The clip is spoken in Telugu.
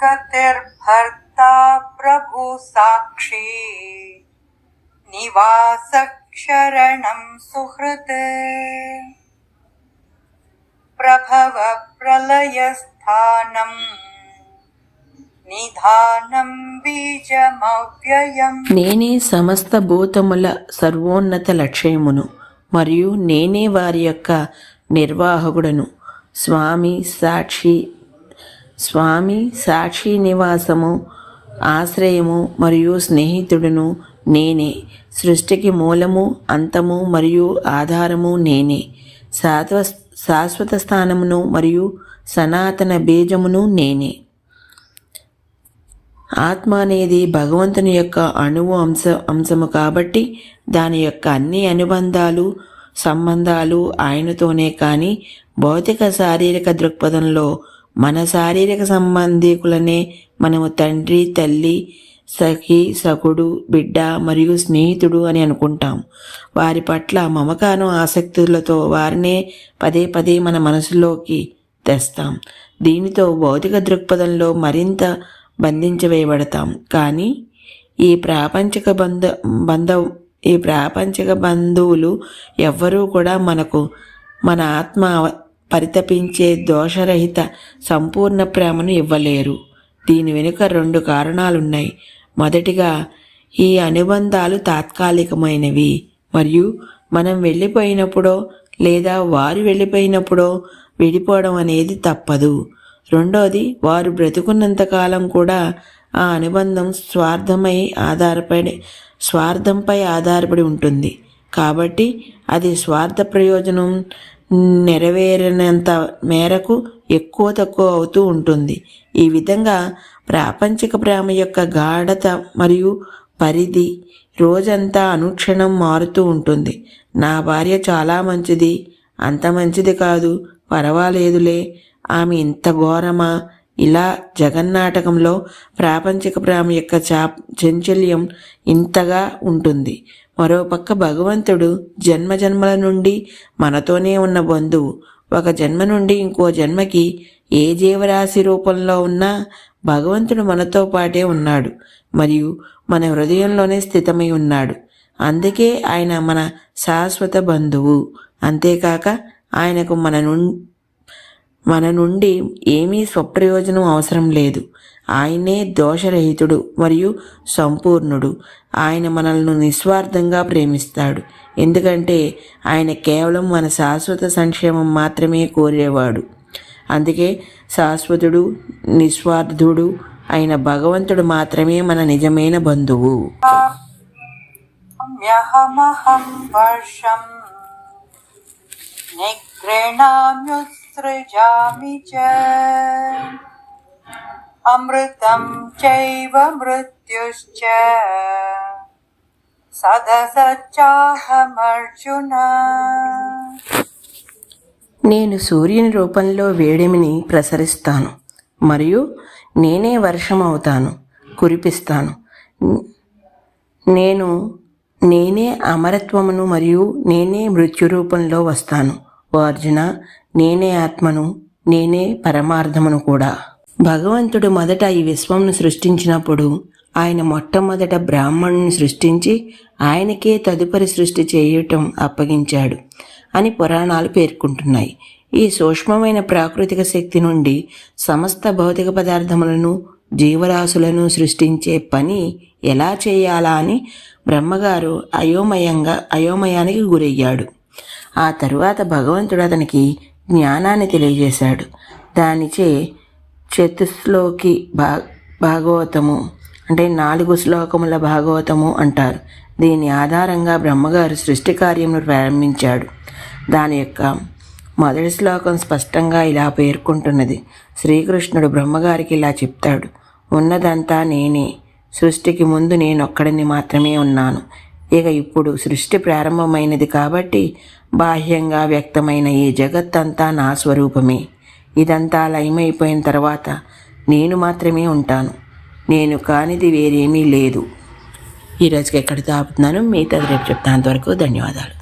गतिर्भर्ता प्रभु साक्षी निवासक्षरणं सुहृत् प्रभव प्रलयस्थानम् నిధానం బీజమవ్యయం నేనే సమస్త భూతముల సర్వోన్నత లక్ష్యమును మరియు నేనే వారి యొక్క నిర్వాహకుడను స్వామి సాక్షి స్వామి సాక్షి నివాసము ఆశ్రయము మరియు స్నేహితుడును నేనే. సృష్టికి మూలము అంతము మరియు ఆధారము నేనే. శాశ్వ శాశ్వత స్థానమును మరియు సనాతన బీజమును నేనే. ఆత్మ అనేది భగవంతుని యొక్క అణువు అంశ అంశము కాబట్టి దాని యొక్క అన్ని అనుబంధాలు సంబంధాలు ఆయనతోనే కానీ భౌతిక శారీరక దృక్పథంలో మన శారీరక సంబంధికులనే మనము తండ్రి తల్లి సఖి సకుడు బిడ్డ మరియు స్నేహితుడు అని అనుకుంటాం. వారి పట్ల మమకాను ఆసక్తులతో వారినే పదే పదే మన మనసులోకి తెస్తాం. దీనితో భౌతిక దృక్పథంలో మరింత బంధించవేయబడతాం కానీ ఈ ప్రాపంచిక బంధ బంధ ఈ ప్రాపంచిక బంధువులు ఎవ్వరూ కూడా మనకు మన ఆత్మ పరితపించే దోషరహిత సంపూర్ణ ప్రేమను ఇవ్వలేరు. దీని వెనుక రెండు కారణాలున్నాయి. మొదటిగా ఈ అనుబంధాలు తాత్కాలికమైనవి. మరియు మనం వెళ్ళిపోయినప్పుడో లేదా వారు వెళ్ళిపోయినప్పుడో విడిపోవడం అనేది తప్పదు. రెండోది వారు బ్రతుకున్నంతకాలం కూడా ఆ అనుబంధం స్వార్థమై ఆధారపడి స్వార్థంపై ఆధారపడి ఉంటుంది. కాబట్టి అది స్వార్థ ప్రయోజనం నెరవేరినంత మేరకు ఎక్కువ తక్కువ అవుతూ ఉంటుంది. ఈ విధంగా ప్రాపంచిక ప్రేమ యొక్క గాఢత మరియు పరిధి రోజంతా అనుక్షణం మారుతూ ఉంటుంది. నా భార్య చాలా మంచిది. అంత మంచిది కాదు. పర్వాలేదులే. ఆమె ఇంత ఘోరమా? ఇలా జగన్నాటకంలో ప్రాపంచిక ప్రేమ యొక్క చా చంచల్యం ఇంతగా ఉంటుంది. మరోపక్క భగవంతుడు జన్మ జన్మల నుండి మనతోనే ఉన్న బంధువు. ఒక జన్మ నుండి ఇంకో జన్మకి ఏ జీవరాశి రూపంలో ఉన్నా భగవంతుడు మనతో పాటే ఉన్నాడు మరియు మన హృదయంలోనే స్థితమై ఉన్నాడు. అందుకే ఆయన మన శాశ్వత బంధువు. అంతేకాక ఆయనకు మన నుండి మన నుండి ఏమీ స్వప్రయోజనం అవసరం లేదు. ఆయనే దోషరహితుడు మరియు సంపూర్ణుడు. ఆయన మనల్ని నిస్వార్థంగా ప్రేమిస్తాడు. ఎందుకంటే ఆయన కేవలం మన శాశ్వత సంక్షేమం మాత్రమే కోరేవాడు. అందుకే శాశ్వతుడు నిస్వార్థుడు అయిన భగవంతుడు మాత్రమే మన నిజమైన బంధువు. వర్షం वर्षम् निगृह्णाम्युत्सृजामि च अमृतं चैव मृत्युश्च सदसच्चाहमर्जुन నేను సూర్యుని రూపంలో వేడిమిని ప్రసరిస్తాను మరియు నేనే వర్షం అవుతాను కురిపిస్తాను నేను నేనే అమరత్వమును మరియు నేనే మృత్యు రూపంలో వస్తాను. ఓ అర్జున నేనే ఆత్మను నేనే పరమార్థమును కూడా. భగవంతుడు మొదట ఈ విశ్వంను సృష్టించినప్పుడు ఆయన మొట్టమొదట బ్రాహ్మణుని సృష్టించి ఆయనకే తదుపరి సృష్టి చేయటం అప్పగించాడు అని పురాణాలు పేర్కొంటున్నాయి. ఈ సూక్ష్మమైన ప్రాకృతిక శక్తి నుండి సమస్త భౌతిక పదార్థములను జీవరాశులను సృష్టించే పని ఎలా చేయాలా అని బ్రహ్మగారు అయోమయంగా అయోమయానికి గురయ్యాడు. ఆ తరువాత భగవంతుడు అతనికి జ్ఞానాన్ని తెలియజేశాడు. దానిచే చతుశ్లోకి భా భాగవతము అంటే నాలుగు శ్లోకముల భాగవతము అంటారు. దీని ఆధారంగా బ్రహ్మగారు సృష్టి కార్యమును ప్రారంభించాడు. దాని యొక్క మొదటి శ్లోకం స్పష్టంగా ఇలా పేర్కొంటున్నది. శ్రీకృష్ణుడు బ్రహ్మగారికి ఇలా చెప్తాడు. ఉన్నదంతా నేనే. సృష్టికి ముందు నేనొక్కడిని మాత్రమే ఉన్నాను. ఇక ఇప్పుడు సృష్టి ప్రారంభమైనది కాబట్టి బాహ్యంగా వ్యక్తమైన ఈ జగత్తంతా నా స్వరూపమే. ఇదంతా లయమైపోయిన తర్వాత నేను మాత్రమే ఉంటాను. నేను కానిది వేరేమీ లేదు. ఈరోజుకి ఎక్కడ ఆపుతున్నాను మిగతాది రేపు చెప్తాను. అంతవరకు ధన్యవాదాలు.